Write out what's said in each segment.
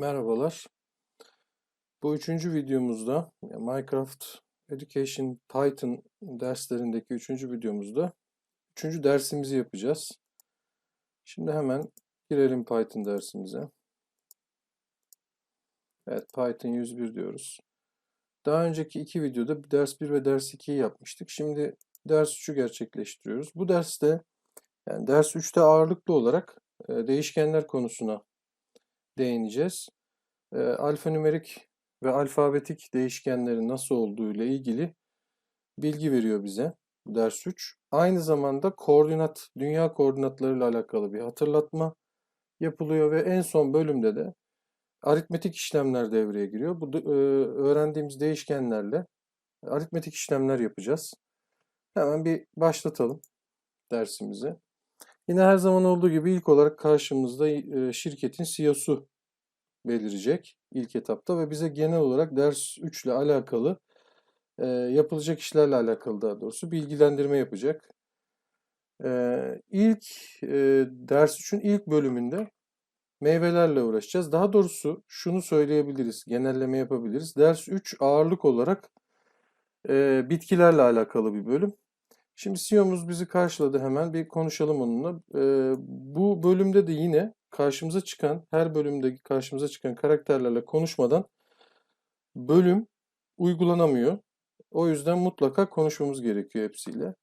Merhabalar. Bu üçüncü videomuzda Minecraft Education Python derslerindeki üçüncü videomuzda üçüncü dersimizi yapacağız. Şimdi hemen girelim Python dersimize. Evet Python 101 diyoruz. Daha önceki iki videoda ders 1 ve ders 2'yi yapmıştık. Şimdi ders 3'ü gerçekleştiriyoruz. Bu derste yani ders 3'te ağırlıklı olarak e, değişkenler konusuna değineceğiz. E, alfanümerik ve alfabetik değişkenlerin nasıl olduğu ile ilgili bilgi veriyor bize ders 3. Aynı zamanda koordinat, dünya koordinatlarıyla alakalı bir hatırlatma yapılıyor ve en son bölümde de aritmetik işlemler devreye giriyor. Bu e, öğrendiğimiz değişkenlerle aritmetik işlemler yapacağız. Hemen bir başlatalım dersimizi. Yine her zaman olduğu gibi ilk olarak karşımızda şirketin CEO'su belirecek ilk etapta ve bize genel olarak ders 3 ile alakalı yapılacak işlerle alakalı daha doğrusu bilgilendirme yapacak. E, ilk ders 3'ün ilk bölümünde meyvelerle uğraşacağız. Daha doğrusu şunu söyleyebiliriz, genelleme yapabiliriz. Ders 3 ağırlık olarak bitkilerle alakalı bir bölüm. Şimdi CEO'muz bizi karşıladı hemen bir konuşalım onunla. E, bu bölümde de yine karşımıza çıkan, her bölümde karşımıza çıkan karakterlerle konuşmadan bölüm uygulanamıyor. O yüzden mutlaka konuşmamız gerekiyor hepsiyle.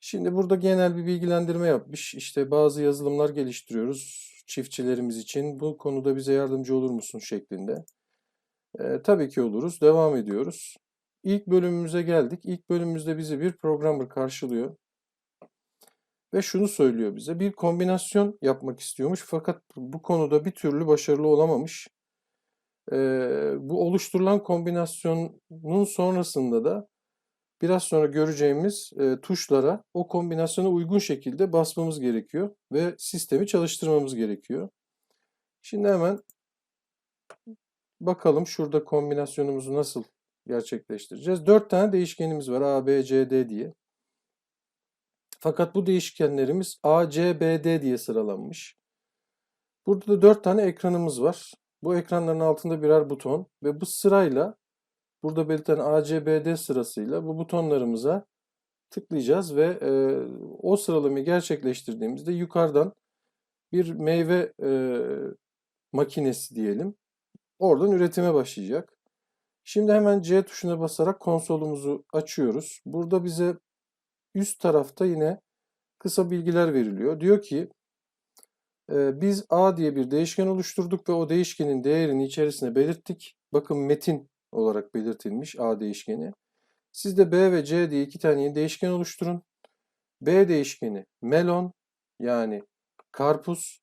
Şimdi burada genel bir bilgilendirme yapmış. İşte bazı yazılımlar geliştiriyoruz çiftçilerimiz için. Bu konuda bize yardımcı olur musun şeklinde. Ee, tabii ki oluruz. Devam ediyoruz. İlk bölümümüze geldik. İlk bölümümüzde bizi bir programmer karşılıyor. Ve şunu söylüyor bize. Bir kombinasyon yapmak istiyormuş fakat bu konuda bir türlü başarılı olamamış. Ee, bu oluşturulan kombinasyonun sonrasında da biraz sonra göreceğimiz e, tuşlara o kombinasyona uygun şekilde basmamız gerekiyor ve sistemi çalıştırmamız gerekiyor. Şimdi hemen bakalım şurada kombinasyonumuzu nasıl gerçekleştireceğiz. Dört tane değişkenimiz var A, B, C, D diye. Fakat bu değişkenlerimiz A, C, B, D diye sıralanmış. Burada da 4 tane ekranımız var. Bu ekranların altında birer buton ve bu sırayla burada belirten A, C, B, D sırasıyla bu butonlarımıza tıklayacağız ve e, o sıralamayı gerçekleştirdiğimizde yukarıdan bir meyve e, makinesi diyelim. Oradan üretime başlayacak. Şimdi hemen C tuşuna basarak konsolumuzu açıyoruz. Burada bize üst tarafta yine kısa bilgiler veriliyor. Diyor ki e, biz A diye bir değişken oluşturduk ve o değişkenin değerini içerisine belirttik. Bakın metin olarak belirtilmiş A değişkeni. Siz de B ve C diye iki tane yeni değişken oluşturun. B değişkeni melon yani karpuz.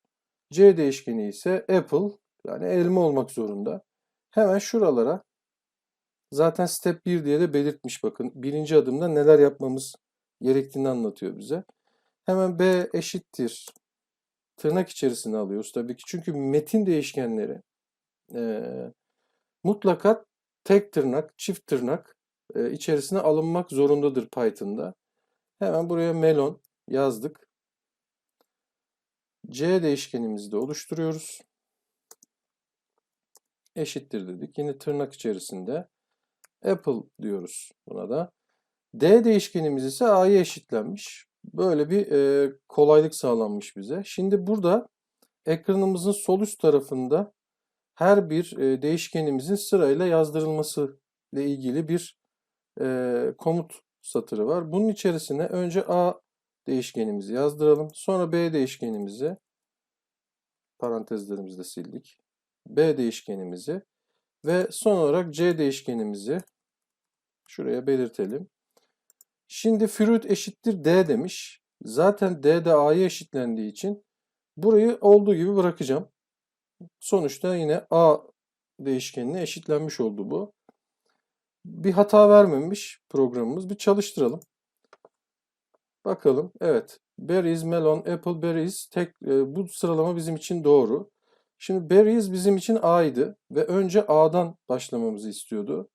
C değişkeni ise apple yani elma olmak zorunda. Hemen şuralara zaten step 1 diye de belirtmiş bakın. Birinci adımda neler yapmamız gerektiğini anlatıyor bize. Hemen B eşittir tırnak içerisine alıyoruz tabii ki. Çünkü metin değişkenleri e, mutlaka tek tırnak, çift tırnak e, içerisine alınmak zorundadır Python'da. Hemen buraya melon yazdık. C değişkenimizi de oluşturuyoruz. Eşittir dedik. Yine tırnak içerisinde apple diyoruz buna da. D değişkenimiz ise A'ya eşitlenmiş. Böyle bir e, kolaylık sağlanmış bize. Şimdi burada ekranımızın sol üst tarafında her bir e, değişkenimizin sırayla yazdırılması ile ilgili bir e, komut satırı var. Bunun içerisine önce A değişkenimizi yazdıralım. Sonra B değişkenimizi parantezlerimizi sildik. B değişkenimizi ve son olarak C değişkenimizi şuraya belirtelim. Şimdi fruit eşittir D demiş. Zaten D de A'ya eşitlendiği için burayı olduğu gibi bırakacağım. Sonuçta yine A değişkenine eşitlenmiş oldu bu. Bir hata vermemiş programımız. Bir çalıştıralım. Bakalım. Evet. Berries, melon, apple, berries. Tek, e, bu sıralama bizim için doğru. Şimdi berries bizim için A'ydı ve önce A'dan başlamamızı istiyordu.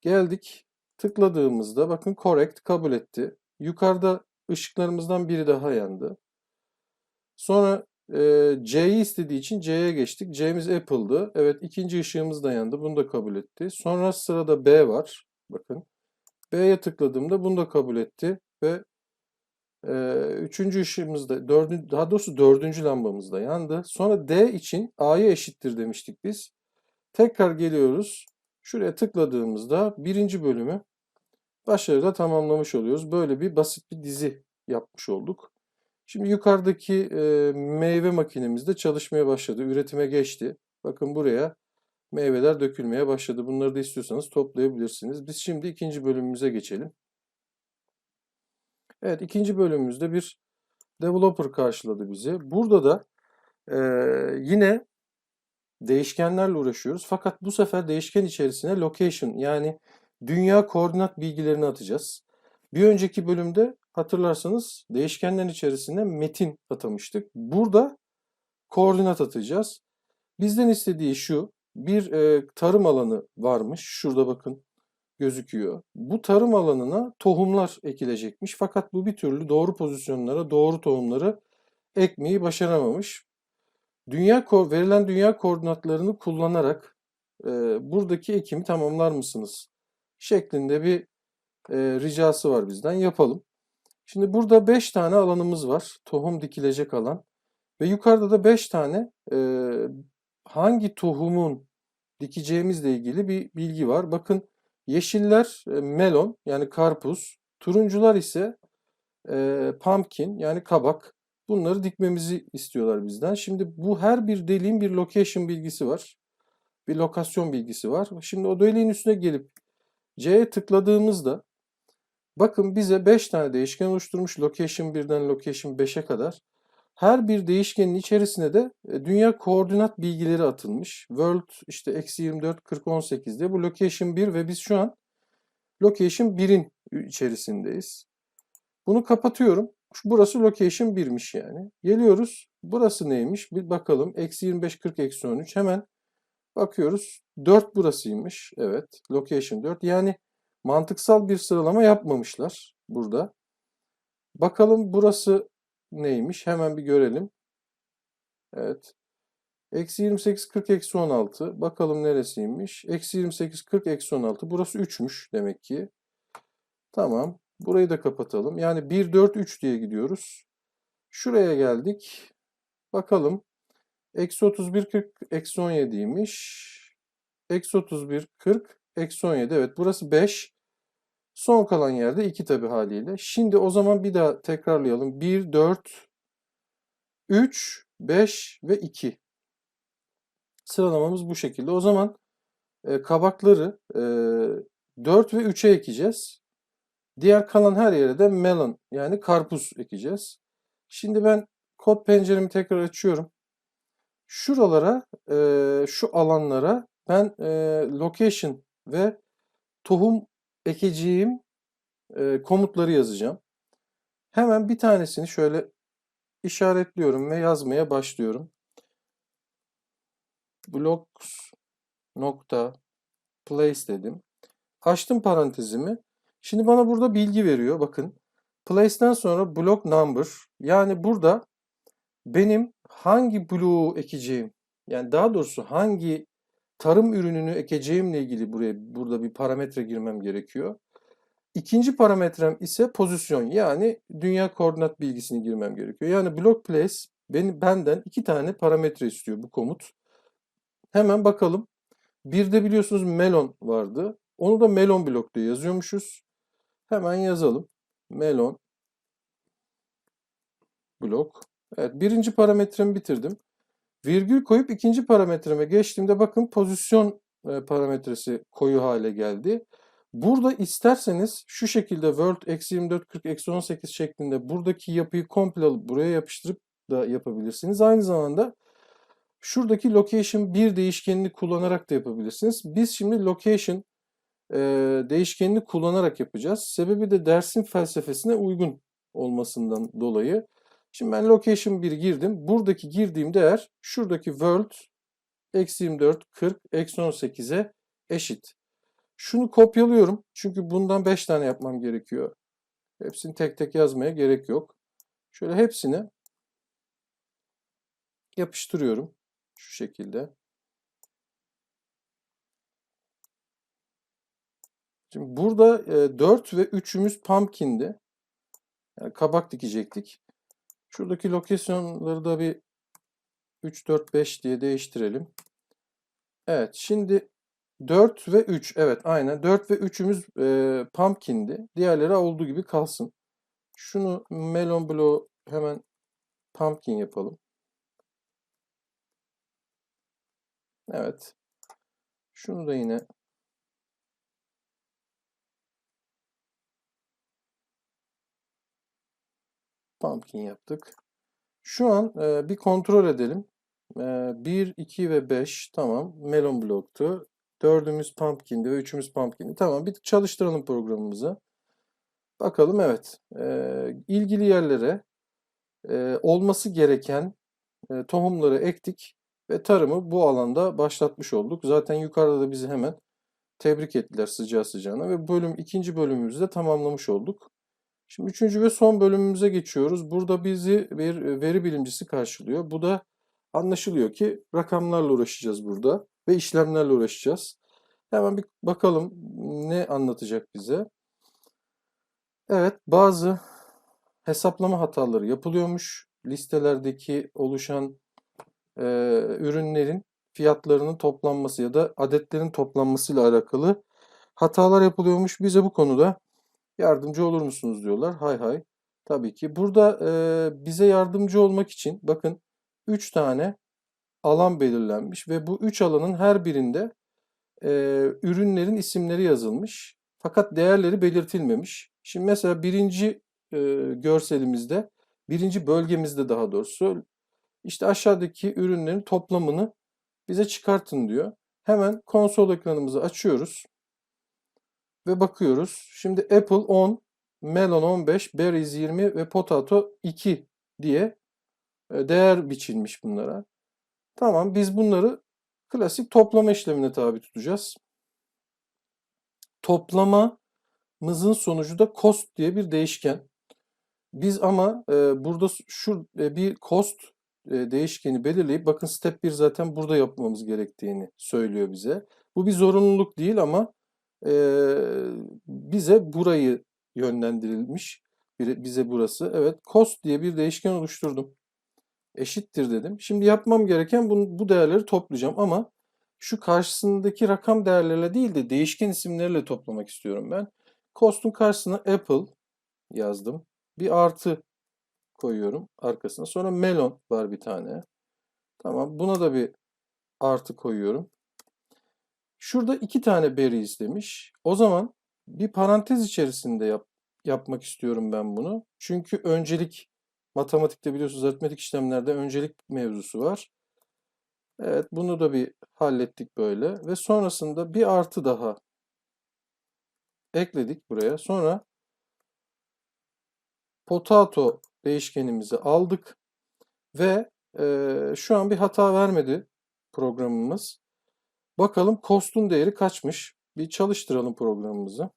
Geldik Tıkladığımızda bakın correct kabul etti. Yukarıda ışıklarımızdan biri daha yandı. Sonra Ee, C'yi istediği için C'ye geçtik. C'miz Apple'dı. Evet ikinci ışığımız da yandı. Bunu da kabul etti. Sonra sırada B var. Bakın. B'ye tıkladığımda bunu da kabul etti. Ve e, üçüncü ışığımız da dördüncü, daha doğrusu dördüncü lambamız da yandı. Sonra D için A'ya eşittir demiştik biz. Tekrar geliyoruz. Şuraya tıkladığımızda birinci bölümü başarıyla tamamlamış oluyoruz. Böyle bir basit bir dizi yapmış olduk. Şimdi yukarıdaki e, meyve makinemiz de çalışmaya başladı. Üretime geçti. Bakın buraya meyveler dökülmeye başladı. Bunları da istiyorsanız toplayabilirsiniz. Biz şimdi ikinci bölümümüze geçelim. Evet ikinci bölümümüzde bir developer karşıladı bizi. Burada da e, yine değişkenlerle uğraşıyoruz. Fakat bu sefer değişken içerisine location yani dünya koordinat bilgilerini atacağız. Bir önceki bölümde hatırlarsanız değişkenlerin içerisine metin atamıştık. Burada koordinat atacağız. Bizden istediği şu. Bir e, tarım alanı varmış. Şurada bakın gözüküyor. Bu tarım alanına tohumlar ekilecekmiş. Fakat bu bir türlü doğru pozisyonlara doğru tohumları ekmeyi başaramamış. Dünya verilen dünya koordinatlarını kullanarak e, buradaki ekimi tamamlar mısınız? Şeklinde bir e, ricası var bizden. Yapalım. Şimdi burada 5 tane alanımız var. Tohum dikilecek alan. Ve yukarıda da 5 tane e, hangi tohumun dikeceğimizle ilgili bir bilgi var. Bakın yeşiller e, melon yani karpuz. Turuncular ise e, pumpkin yani kabak. Bunları dikmemizi istiyorlar bizden. Şimdi bu her bir deliğin bir location bilgisi var. Bir lokasyon bilgisi var. Şimdi o deliğin üstüne gelip C'ye tıkladığımızda bakın bize 5 tane değişken oluşturmuş. Location 1'den location 5'e kadar. Her bir değişkenin içerisine de e, dünya koordinat bilgileri atılmış. World işte eksi 24, 40, 18 diye. Bu location 1 ve biz şu an location 1'in içerisindeyiz. Bunu kapatıyorum. Burası location 1'miş yani. Geliyoruz. Burası neymiş? Bir bakalım. Eksi 25, 40, eksi 13. Hemen bakıyoruz. 4 burasıymış. Evet. Location 4. Yani mantıksal bir sıralama yapmamışlar burada. Bakalım burası neymiş? Hemen bir görelim. Evet. Eksi 28, 40, eksi 16. Bakalım neresiymiş? Eksi 28, 40, eksi 16. Burası 3'müş demek ki. Tamam. Burayı da kapatalım. Yani 1, 4, 3 diye gidiyoruz. Şuraya geldik. Bakalım. Eksi 31, 40, eksi 17'ymiş. Eksi 31, 40, eksi 17. Evet burası 5. Son kalan yerde 2 tabi haliyle. Şimdi o zaman bir daha tekrarlayalım. 1, 4, 3, 5 ve 2. Sıralamamız bu şekilde. O zaman e, kabakları e, 4 ve 3'e ekeceğiz. Diğer kalan her yere de melon yani karpuz ekeceğiz. Şimdi ben kod penceremi tekrar açıyorum. Şuralara, e, şu alanlara ben e, location ve tohum ekeceğim e, komutları yazacağım. Hemen bir tanesini şöyle işaretliyorum ve yazmaya başlıyorum. blocks place dedim. Açtım parantezimi. Şimdi bana burada bilgi veriyor. Bakın. Place'den sonra block number. Yani burada benim hangi bloğu ekeceğim. Yani daha doğrusu hangi tarım ürününü ekeceğimle ilgili buraya burada bir parametre girmem gerekiyor. İkinci parametrem ise pozisyon yani dünya koordinat bilgisini girmem gerekiyor. Yani block place beni, benden iki tane parametre istiyor bu komut. Hemen bakalım. Bir de biliyorsunuz melon vardı. Onu da melon blok diye yazıyormuşuz. Hemen yazalım. Melon blok. Evet birinci parametremi bitirdim. Virgül koyup ikinci parametreme geçtiğimde bakın pozisyon e, parametresi koyu hale geldi. Burada isterseniz şu şekilde world eksi 24 40 eksi 18 şeklinde buradaki yapıyı komple alıp buraya yapıştırıp da yapabilirsiniz. Aynı zamanda şuradaki location bir değişkenini kullanarak da yapabilirsiniz. Biz şimdi location e, değişkenini kullanarak yapacağız. Sebebi de dersin felsefesine uygun olmasından dolayı. Şimdi ben location 1 girdim. Buradaki girdiğim değer şuradaki world eksi 24, 40, eksi 18'e eşit. Şunu kopyalıyorum. Çünkü bundan 5 tane yapmam gerekiyor. Hepsini tek tek yazmaya gerek yok. Şöyle hepsini Yapıştırıyorum. Şu şekilde. Şimdi burada e, 4 ve 3'ümüz pumpkin'di. Yani kabak dikecektik. Şuradaki lokasyonları da bir 3, 4, 5 diye değiştirelim. Evet şimdi 4 ve 3. Evet aynen 4 ve 3'ümüz e, pumpkin'di. Diğerleri olduğu gibi kalsın. Şunu melon bloğu hemen pumpkin yapalım. Evet. Şunu da yine pumpkin yaptık. Şu an e, bir kontrol edelim. E, 1, 2 ve 5 tamam. Melon bloktu. Dördümüz pumpkin'di ve üçümüz pumpkin'di. Tamam bir çalıştıralım programımızı. Bakalım evet. E, ilgili yerlere e, olması gereken e, tohumları ektik ve tarımı bu alanda başlatmış olduk. Zaten yukarıda da bizi hemen tebrik ettiler sıcağı sıcağına ve bölüm ikinci bölümümüzü de tamamlamış olduk. Şimdi üçüncü ve son bölümümüze geçiyoruz. Burada bizi bir veri bilimcisi karşılıyor. Bu da anlaşılıyor ki rakamlarla uğraşacağız burada ve işlemlerle uğraşacağız. Hemen bir bakalım ne anlatacak bize. Evet bazı hesaplama hataları yapılıyormuş. Listelerdeki oluşan e, ürünlerin fiyatlarının toplanması ya da adetlerin toplanmasıyla alakalı hatalar yapılıyormuş. Bize bu konuda yardımcı olur musunuz diyorlar. Hay hay. Tabii ki. Burada e, bize yardımcı olmak için bakın 3 tane alan belirlenmiş ve bu 3 alanın her birinde e, ürünlerin isimleri yazılmış. Fakat değerleri belirtilmemiş. Şimdi mesela birinci e, görselimizde, birinci bölgemizde daha doğrusu işte aşağıdaki ürünlerin toplamını bize çıkartın diyor. Hemen konsol ekranımızı açıyoruz ve bakıyoruz. Şimdi Apple 10, Melon 15, Berries 20 ve Potato 2 diye e, değer biçilmiş bunlara. Tamam biz bunları klasik toplama işlemine tabi tutacağız. Toplamamızın sonucu da cost diye bir değişken. Biz ama e, burada şu e, bir cost e, değişkeni belirleyip bakın step 1 zaten burada yapmamız gerektiğini söylüyor bize. Bu bir zorunluluk değil ama bize burayı yönlendirilmiş. Bize burası. Evet cost diye bir değişken oluşturdum. Eşittir dedim. Şimdi yapmam gereken bu, bu değerleri toplayacağım ama şu karşısındaki rakam değerlerle değil de değişken isimlerle toplamak istiyorum ben. Cost'un karşısına Apple yazdım. Bir artı koyuyorum arkasına. Sonra melon var bir tane. Tamam. Buna da bir artı koyuyorum. Şurada iki tane berries demiş. O zaman bir parantez içerisinde yap, yapmak istiyorum ben bunu. Çünkü öncelik matematikte biliyorsunuz aritmetik işlemlerde öncelik mevzusu var. Evet bunu da bir hallettik böyle. Ve sonrasında bir artı daha ekledik buraya. Sonra potato değişkenimizi aldık. Ve e, şu an bir hata vermedi programımız. Bakalım cost'un değeri kaçmış? Bir çalıştıralım programımızı.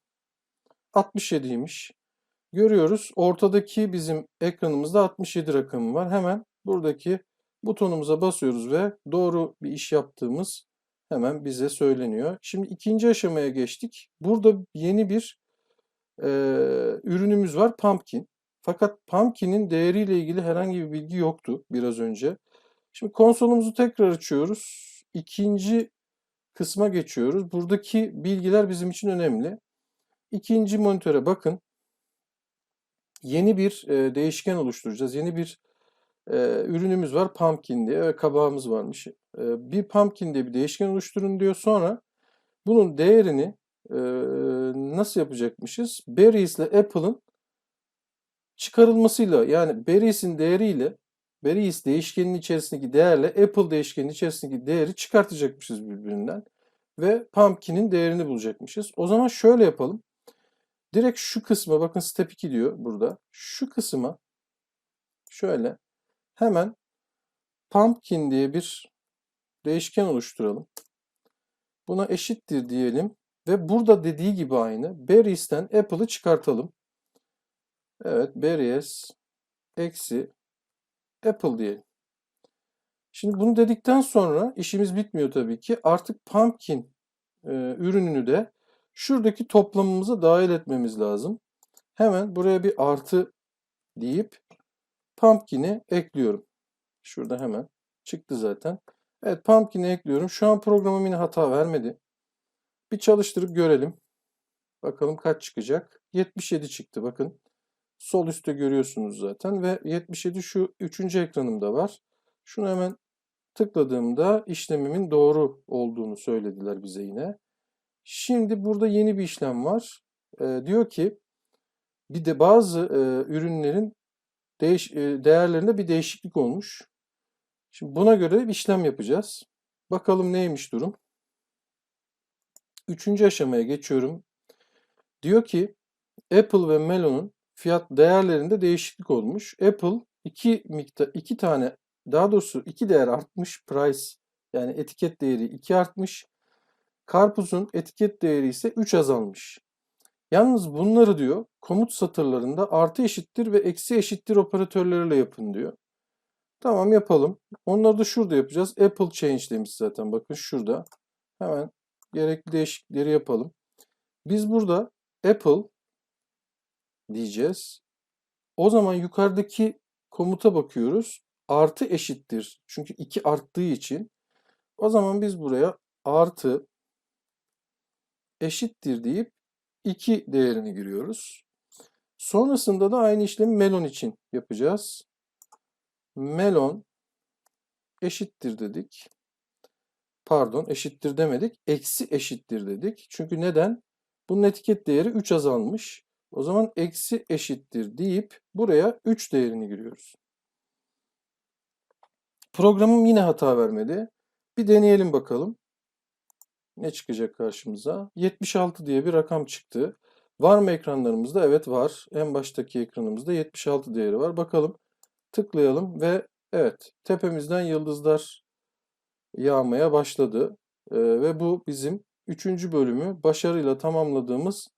67'ymiş. Görüyoruz ortadaki bizim ekranımızda 67 rakamı var. Hemen buradaki butonumuza basıyoruz ve doğru bir iş yaptığımız hemen bize söyleniyor. Şimdi ikinci aşamaya geçtik. Burada yeni bir e, ürünümüz var pumpkin. Fakat pumpkin'in değeriyle ilgili herhangi bir bilgi yoktu biraz önce. Şimdi konsolumuzu tekrar açıyoruz. İkinci kısma geçiyoruz. Buradaki bilgiler bizim için önemli. İkinci monitöre bakın. Yeni bir e, değişken oluşturacağız. Yeni bir e, ürünümüz var pumpkin diye ve kabağımız varmış. E, bir pumpkin diye bir değişken oluşturun diyor. Sonra bunun değerini e, nasıl yapacakmışız? Berries ile Apple'ın çıkarılmasıyla yani Berries'in değeriyle Berries değişkeninin içerisindeki değerle Apple değişkeninin içerisindeki değeri çıkartacakmışız birbirinden. Ve Pumpkin'in değerini bulacakmışız. O zaman şöyle yapalım. Direkt şu kısma bakın step 2 diyor burada. Şu kısma şöyle hemen Pumpkin diye bir değişken oluşturalım. Buna eşittir diyelim. Ve burada dediği gibi aynı. Berries'ten Apple'ı çıkartalım. Evet, Berries eksi Apple diyelim. Şimdi bunu dedikten sonra işimiz bitmiyor tabii ki. Artık pumpkin e, ürününü de şuradaki toplamımıza dahil etmemiz lazım. Hemen buraya bir artı deyip pumpkin'i ekliyorum. Şurada hemen çıktı zaten. Evet pumpkin'i ekliyorum. Şu an programım yine hata vermedi. Bir çalıştırıp görelim. Bakalım kaç çıkacak. 77 çıktı bakın. Sol üstte görüyorsunuz zaten ve 77 şu üçüncü ekranımda var. Şunu hemen tıkladığımda işlemimin doğru olduğunu söylediler bize yine. Şimdi burada yeni bir işlem var. Ee, diyor ki bir de bazı e, ürünlerin değiş, e, değerlerinde bir değişiklik olmuş. Şimdi buna göre bir işlem yapacağız. Bakalım neymiş durum. Üçüncü aşamaya geçiyorum. Diyor ki Apple ve Melon'un fiyat değerlerinde değişiklik olmuş. Apple iki miktar iki tane daha doğrusu iki değer artmış price yani etiket değeri 2 artmış. Karpuzun etiket değeri ise 3 azalmış. Yalnız bunları diyor komut satırlarında artı eşittir ve eksi eşittir operatörleriyle yapın diyor. Tamam yapalım. Onları da şurada yapacağız. Apple change demiş zaten bakın şurada. Hemen gerekli değişiklikleri yapalım. Biz burada Apple diyeceğiz. O zaman yukarıdaki komuta bakıyoruz. Artı eşittir. Çünkü 2 arttığı için. O zaman biz buraya artı eşittir deyip 2 değerini giriyoruz. Sonrasında da aynı işlemi melon için yapacağız. Melon eşittir dedik. Pardon eşittir demedik. Eksi eşittir dedik. Çünkü neden? Bunun etiket değeri 3 azalmış. O zaman eksi eşittir deyip buraya 3 değerini giriyoruz. Programım yine hata vermedi. Bir deneyelim bakalım. Ne çıkacak karşımıza? 76 diye bir rakam çıktı. Var mı ekranlarımızda? Evet var. En baştaki ekranımızda 76 değeri var. Bakalım. Tıklayalım ve evet tepemizden yıldızlar yağmaya başladı. Ee, ve bu bizim 3. bölümü başarıyla tamamladığımız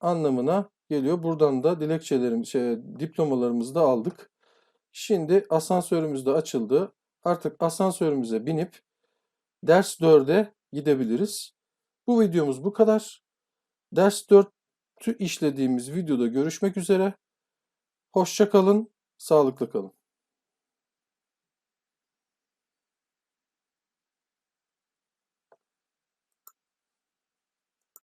anlamına geliyor. Buradan da dilekçelerimiz, şey, diplomalarımızı da aldık. Şimdi asansörümüz de açıldı. Artık asansörümüze binip ders 4'e gidebiliriz. Bu videomuz bu kadar. Ders 4'ü işlediğimiz videoda görüşmek üzere. Hoşça kalın, sağlıklı kalın.